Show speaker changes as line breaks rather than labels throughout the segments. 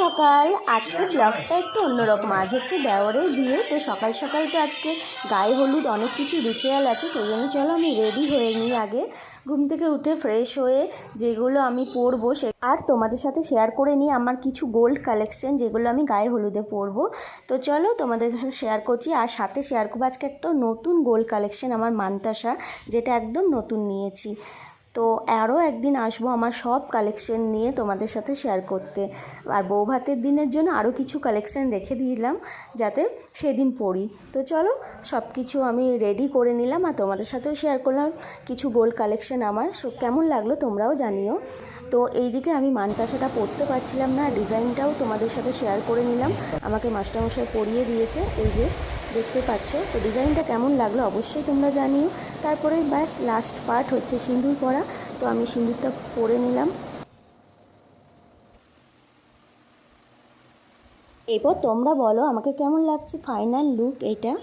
সকাল। আজকে ব্লগটা একটু অন্যরকম। আজ হচ্ছে দেওয়ারের দিয়ে তো সকাল সকাল তো আজকে গায়ে হলুদ, অনেক কিছু রিচুয়াল আছে, সেই জন্য চলো আমি রেডি হয়ে নিই আগে। ঘুম থেকে উঠে ফ্রেশ হয়ে যেগুলো আমি পরবো সে আর তোমাদের সাথে শেয়ার করে নিই আমার কিছু গোল্ড কালেকশন যেগুলো আমি গায়ে হলুদে পরবো। তো চলো তোমাদের সাথে শেয়ার করছি আর সাথে শেয়ার করব আজকে একটা নতুন গোল্ড কালেকশন আমার মান্তাসা, যেটা একদম নতুন নিয়েছি। তো আরও একদিন আসব আমার সব কালেকশন নিয়ে তোমাদের সাথে শেয়ার করতে। আর বউ ভাতের দিনের জন্য আরও কিছু কালেকশন রেখে দিলাম, যাতে সেদিন পড়ি। তো চলো সব কিছু আমি রেডি করে নিলাম আর তোমাদের সাথেও শেয়ার করলাম। কিছু গোল্ড কালেকশন আমার। সো কেমন লাগল তোমরাও জানিও। তো এইদিকে আমি মানতাসাটা পরতে পারছিলাম না, ডিজাইনটাও তোমাদের সাথে শেয়ার করে নিলাম। আমাকে মাস্টারমশাই পরিয়ে দিয়েছে, এই যে দেখতে পাচ্ছ। তো ডিজাইনটা কেমন লাগল অবশ্যই তোমরা জানিও। তারপরে ব্যাস লাস্ট পার্ট হচ্ছে সিঁদুর পরা। তো আমি সিঁদুরটা পরে নিলাম। এরপর তোমরা বলো আমাকে কেমন লাগছে ফাইনাল লুক এটা।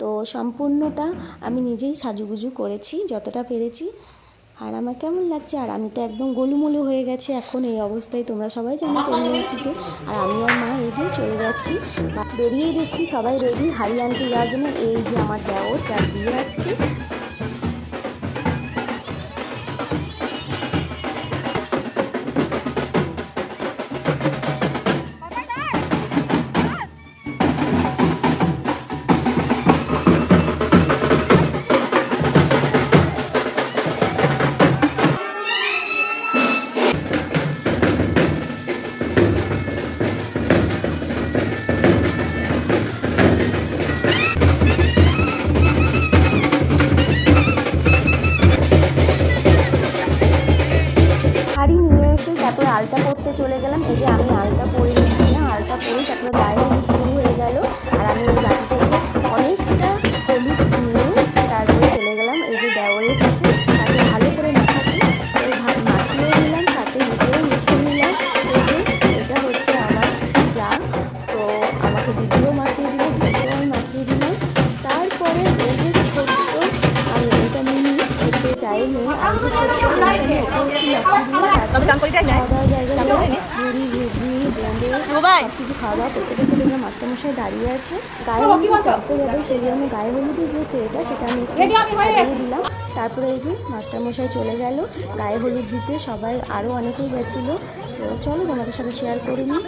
তো সম্পূর্ণটা আমি নিজেই সাজুগুজু করেছি, যতটা পেরেছি। আর আমার কেমন লাগছে? আর আমি তো একদম গোলুমলু হয়ে গেছে এখন এই অবস্থায়, তোমরা সবাই জানো প্রেগনেন্সিতে আর আমি আর মা এই যে চলে যাচ্ছি। বেরিয়ে দিচ্ছি সবাই রেডি হাড়ি আনতে যাওয়ার জন্য। এই যে আমার দেওর যার বিয়ে আজকে। আলতা চলে গেলাম। এই যে আমি আলতা পরে নিচ্ছিলাম আলতা পরে তারপরে গায়ে শুরু হয়ে গেল। আর আমি এই বাড়ি থেকে অনেকটা হলুদ নিয়ে তারপরে চলে গেলাম। এই যে দেওয়ালের কাছে তাকে ভালো করে মাখাতে এই ভাত মাখিয়ে নিলাম সাথে নিজেও মিশিয়ে নিলাম। এই যে এটা হচ্ছে আমার যা তো আমাকে দিদিও মাখিয়ে দিল দিদিও আমি মাখিয়ে দিলাম। তারপরে এই যে ছোট্ট আর এটা মিনি হচ্ছে চায়ের মেয়ে আর যে ছোট্ট ওকে মাখিয়ে দিলাম খাওয়া মুড়ি ঘুগনি বোঁদে সব কিছু খাওয়া দাওয়া করতে করতে দেখলাম মাস্টারমশাই দাঁড়িয়ে আছে। গায়ে হলুদ চড়তে যাবে সেই জন্য গায়ে হলুদের যে ট্রেটা সেটা আমি সাজিয়ে দিলাম। তারপরে এই যে মাস্টারমশাই চলে গেল গায়ে হলুদ দিতে সবাই আরও অনেকেই গেছিল। তো চলো তোমাদের সাথে শেয়ার করে নিই।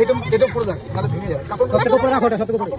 এই তো এই তো পড়ে যাক তাহলে ভেঙে যাবে। কাপড়
উপরে রাখো থেকে উপরে।